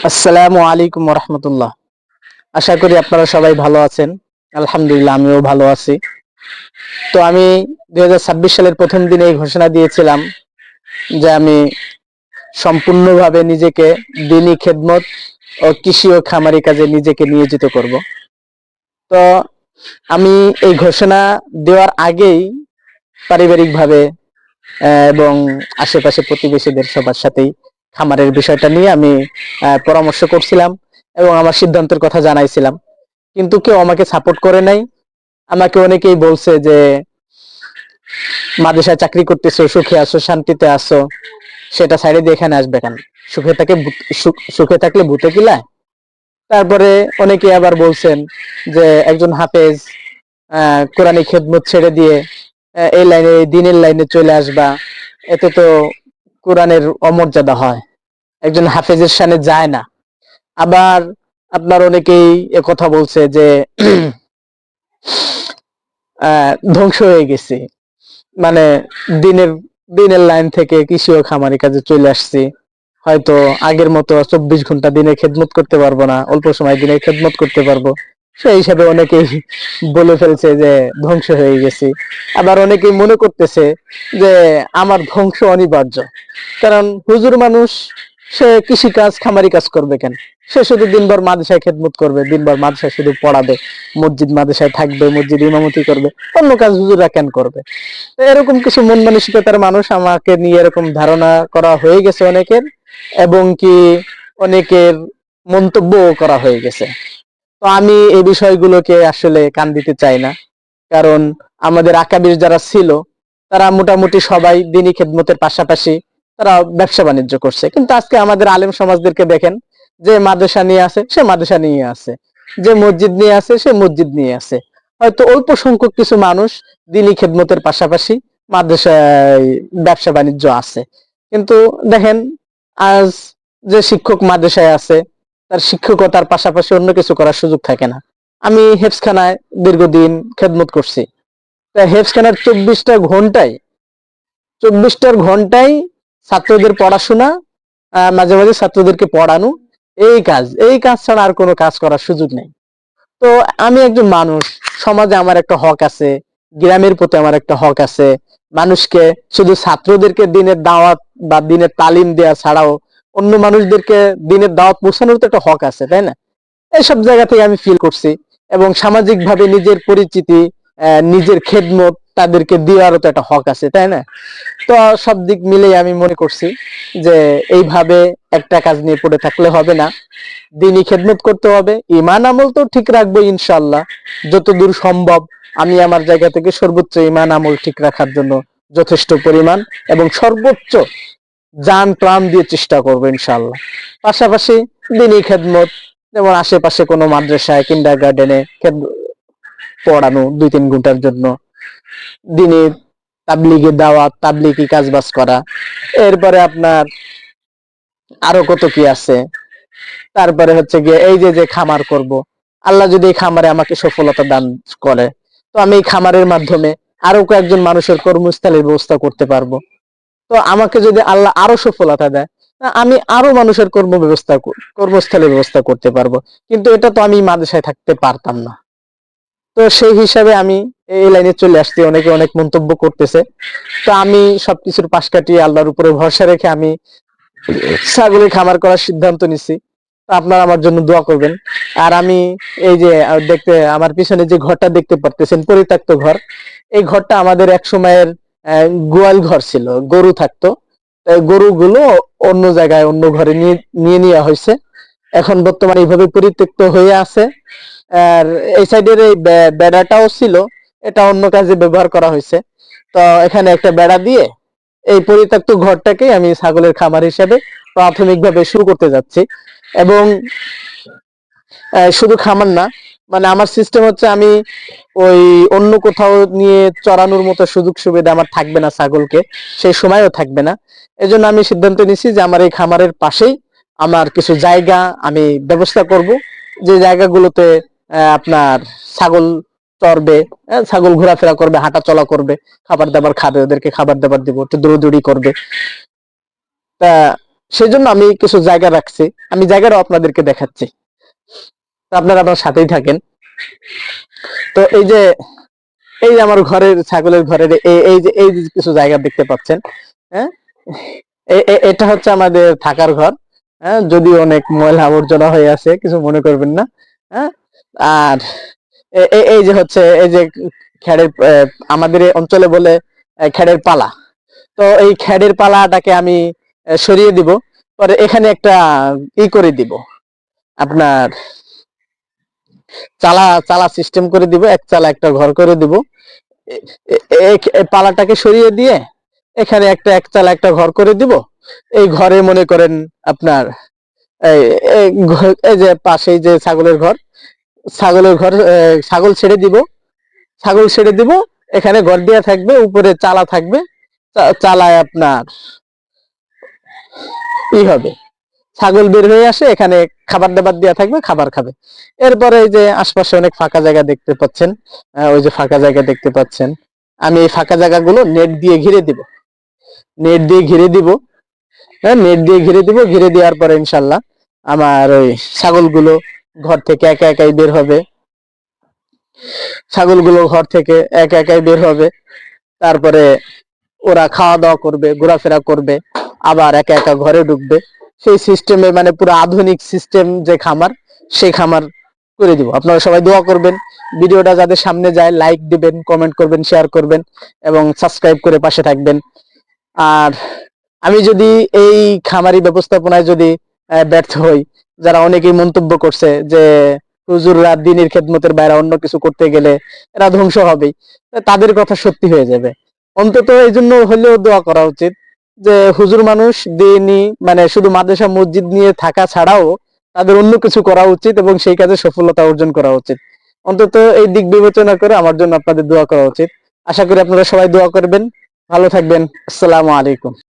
আসসালামু আলাইকুম রহমতুল্লাহ আশা করি আপনারা সবাই ভালো আছেন। আলহামদুলিল্লাহ, আমিও ভালো আছি। তো আমি দু হাজার ছাব্বিশ সালের প্রথম দিনে এই ঘোষণা দিয়েছিলাম যে আমি সম্পূর্ণভাবে নিজেকে দিনী খেদমত ও কৃষি ও খামারি কাজে নিজেকে নিয়োজিত করব। তো আমি এই ঘোষণা দেওয়ার আগেই পারিবারিকভাবে এবং আশেপাশে প্রতিবেশীদের সবার সাথেই খামারের বিষয়টা নিয়ে আমি পরামর্শ করছিলাম এবং আমার সিদ্ধান্তের কথা জানাইছিলাম। কিন্তু কেউ আমাকে সাপোর্ট করে নাই। আমাকে অনেকেই বলছে যে, মাদ্রাসায় চাকরি করতেছো, সুখে আসো শান্তিতে আসো সেটা সাইডে দিয়ে এখানে আসবে কেন? সুখে থাকে সুখ- থাকলে ভূতে কিলায়? তারপরে অনেকে আবার বলছেন যে, একজন হাফেজ কোরআনী খেদমত ছেড়ে দিয়ে এই লাইনে দিনের লাইনে চলে আসবা। এতে তো কোরআনের অমর্যাদা হয়। একজন হাফেজের সামনে যায় না। আবার আপনার অনেকেই কথা বলছে যে ধ্বংস হয়ে গেছি। মানে দিনের দিনের লাইন থেকে কৃষি ও খামারি কাজে চলে আসছি। হয়তো আগের মতো চব্বিশ ঘণ্টা দিনে খেদমত করতে পারব না, অল্প সময় দিনে খেদমত করতে পারব। সেই হিসাবে অনেকেই বলে ফেলছে যে ধ্বংস হয়ে গেছি। আবার অনেকেই মনে করতেছে যে আমার ধ্বংস অনিবার্য। কারণ হুজুর মানুষ, সে কৃষি কাজ খামারি কাজ করবে কেন? সে শুধু দিনভর মাদ্রাসায় খেদমত করবে, দিনভর মাদ্রাসায় শুধু পড়াবে, মসজিদ মাদ্রাসায় থাকবে, মসজিদ ইমামতি করবে, অন্য কাজ হুজুররা কেন করবে? এরকম কিছু মন মানসিকতার মানুষ আমাকে নিয়ে এরকম ধারণা করা হয়ে গেছে অনেকের, এবং কি অনেকের মন্তব্য করা হয়ে গেছে। তো আমি এই বিষয়গুলোকে আসলে কান দিতে চাই না। কারণ আমাদের আকাবির যারা ছিল, তারা মোটামুটি সবাই দিনী খেদমতের পাশাপাশি তারা ব্যবসা বাণিজ্য করছে। কিন্তু আজকে আমাদের আলেম সমাজদেরকে দেখেন, যে মাদ্রাসা নিয়ে আছে, সে মাদ্রাসা নিয়ে আছে। যে মসজিদ নিয়ে আছে, সে মসজিদ নিয়ে আছে। হয়তো অল্প সংখ্যক কিছু মানুষ দিনী খেদমতের পাশাপাশি মাদ্রাসায় ব্যবসা বাণিজ্য আছে। কিন্তু দেখেন, আজ যে শিক্ষক মাদ্রাসায় আছে তার শিক্ষকতার পাশাপাশি অন্য কিছু করার সুযোগ থাকে না। আমি হেফসখানায় দীর্ঘদিন খেদমত করছি। হেফসখানার চব্বিশটা ঘন্টায়, চব্বিশটার ঘন্টায় ছাত্রদের পড়াশোনা মাঝে মাঝে ছাত্রদেরকে পড়ানো, এই কাজ এই কাজ ছাড়া আর কোনো কাজ করার সুযোগ নেই। তো আমি একজন মানুষ, সমাজে আমার একটা হক আছে, গ্রামের প্রতি আমার একটা হক আছে। মানুষকে শুধু ছাত্রদেরকে দিনের দাওয়াত বা দিনের তালিম দেওয়া ছাড়াও অন্য মানুষদেরকে দিনের দাওয়াত পৌঁছানোর তো একটা হক আছে, তাই না? এইসব জায়গা থেকে আমি ফিল করছি এবং সামাজিক ভাবে নিজের পরিচিতি নিজের খেদমত তাদেরকে দেওয়ারও তো একটা হক আছে, তাই না? তো সব দিক মিলেই আমি মনে করছি যে এইভাবে একটা কাজ নিয়ে পড়ে থাকলে হবে না। দিনই খেদমত করতে হবে ইমান আমল তো ঠিক রাখব ইনশাল্লাহ যতদূর সম্ভব আমি আমার জায়গা থেকে সর্বোচ্চ ইমান আমল ঠিক রাখার জন্য যথেষ্ট পরিমাণ এবং সর্বোচ্চ যান প্রাণ দিয়ে চেষ্টা করব ইনশাল্লাহ পাশাপাশি দিনই খেদমত, যেমন আশেপাশে কোনো মাদ্রাসায় কিন্ডার গার্ডেনে পড়ানো দুই তিন ঘণ্টার জন্য। দিনে তাবলিগে দাওয়াত, তাবলিগি কাজ বাজ করা। এরপরে আপনার আরও কত কি আছে? তারপরে হচ্ছে গিয়ে এই যে যে খামার করব। আল্লাহ যদি এই খামারে আমাকে সফলতা দান করে, তো আমি এই খামারের মাধ্যমে আরও কয়েকজন মানুষের কর্মস্থলের ব্যবস্থা করতে পারব। তো আমাকে যদি আল্লাহ আরও সফলতা দেয় আমি আরও মানুষের কর্ম ব্যবস্থা কর- কর্মস্থলের ব্যবস্থা করতে পারব। কিন্তু এটা তো আমি মাদ্রাসায় থাকতে পারতাম না। তো সেই হিসাবে আমি এই লাইনে চলে আসছি। অনেকে অনেক মন্তব্য করতেছে। তো আমি সবকিছুর পাশ কাটিয়ে আল্লাহর উপরে ভরসা রেখে আমি ছাগলের খামার করার সিদ্ধান্ত নিছি। আপনারা আমার জন্য দোয়া করবেন। আর আমি এই যে, দেখতে, আমার পিছনে যে ঘরটা দেখতে পারতেছেন, পরিত্যক্ত ঘর, এই ঘরটা আমাদের এক সময়ের গোয়াল ঘর ছিল, গরু থাকতো। গরুগুলো অন্য জায়গায়, অন্য ঘরে নিয়ে নিয়ে নেওয়া হয়েছে। এখন বর্তমানে এইভাবে পরিত্যক্ত হয়ে আছে। আর এই সাইডের এই বেড়াটাও ছিল, এটা অন্য কাজে ব্যবহার করা হয়েছে। তো এখানে একটা বেড়া দিয়ে এই পরিত্যক্ত ঘরটাকে আমি ছাগলের খামার হিসেবে প্রাথমিকভাবে শুরু করতে যাচ্ছি। এবং শুধু খামার না মানে আমার সিস্টেম হচ্ছে আমি ওই অন্য কোথাও নিয়ে চড়ানোর মতো সুযোগ সুবিধা আমার থাকবে না ছাগলকে, সেই সময়ও থাকবে না। এজন্য আমি সিদ্ধান্ত নিছি যে আমার এই খামারের পাশেই আমার কিছু জায়গা আমি ব্যবস্থা করব, যে জায়গাগুলোতে আপনার ছাগল চড়বে ছাগল ঘোরাফেরা করবে হাঁটা চলা করবে খাবার দাবার খাবে, ওদেরকে খাবার দাবার দিব, একটু দৌড়দৌড়ি করবে। তা, সেজন্য আমি কিছু জায়গা রাখছি, আমি জায়গাটাও আপনাদেরকে দেখাচ্ছি। আপনারা আমার সাথেই থাকেন। তো এই যে এই যে আমার ঘরের, ছাগলের ঘরের এই- যে, এই যে কিছু জায়গা দেখতে পাচ্ছেন হ্যাঁ? এটা হচ্ছে আমাদের থাকার ঘর হ্যাঁ? যদিও অনেক ময়লা আবর্জনা হয়ে আছে, কিছু মনে করবেন না হ্যাঁ? আর এই যে হচ্ছে, এই যে খ্যাড়ের আমাদের অঞ্চলে বলে খ্যাড়ের পালা। তো এই খ্যাড়ের পালাটাকে আমি সরিয়ে দিব, পরে এখানে একটা ই করে দিব, আপনার চালা চালা সিস্টেম করে দিব, এক চালা একটা ঘর করে দিব। পালাটাকে সরিয়ে দিয়ে এখানে একটা, এক চালা একটা ঘর করে দিব। এই ঘরে মনে করেন আপনার, এই যে পাশেই যে ছাগলের ঘর ছাগলের ঘর ছাগল ছেড়ে দিব। ছাগল ছেড়ে দিব, এখানে ঘর দেওয়া থাকবে, উপরে চালা থাকবে চালায় আপনার ই হবে। ছাগল বের হয়ে আসে, এখানে খাবার দাবার দেওয়া থাকবে, খাবার খাবে। এরপরে এই যে আশপাশে অনেক ফাঁকা জায়গা দেখতে পাচ্ছেন ওই যে ফাঁকা জায়গা দেখতে পাচ্ছেন, আমি এই ফাঁকা জায়গাগুলো নেট দিয়ে ঘিরে দিব। নেট দিয়ে ঘিরে দিব। হ্যাঁ নেট দিয়ে ঘিরে দিব, ঘিরে দেওয়ার পরে ইনশাল্লাহ আমার ওই ছাগলগুলো ঘর থেকে একা একাই বের হবে। ছাগলগুলো ঘর থেকে একা একাই বের হবে। তারপরে ওরা খাওয়া দাওয়া করবে, ঘোরাফেরা করবে, আবার একা একা ঘরে ঢুকবে। সেই সিস্টেমে মানে পুরো আধুনিক সিস্টেম যে খামার, সেই খামার করে দিব। আপনারা সবাই দোয়া করবেন। ভিডিওটা যাদের সামনে যায় লাইক দিবেন কমেন্ট করবেন শেয়ার করবেন এবং সাবস্ক্রাইব করে পাশে থাকবেন। আর আমি যদি এই খামারি ব্যবস্থাপনায় যদি ব্যর্থ হই, যারা অনেকেই মন্তব্য করছে যে, হুজুররা দিনের খেদমতের বাইরে অন্য কিছু করতে গেলে এরা ধ্বংস হবেই তাদের কথা সত্যি হয়ে যাবে। অন্তত এই জন্য হলেও দোয়া করা উচিত যে হুজুর মানুষ দিনই মানে শুধু মাদ্রাসা, মসজিদ নিয়ে থাকা ছাড়াও তাদের অন্য কিছু করা উচিত এবং সেই কাজে সফলতা অর্জন করা উচিত। অন্তত এই দিক বিবেচনা করে আমার জন্য আপনাদের দোয়া করা উচিত। আশা করি আপনারা সবাই দোয়া করবেন। ভালো থাকবেন। আসসালামু আলাইকুম।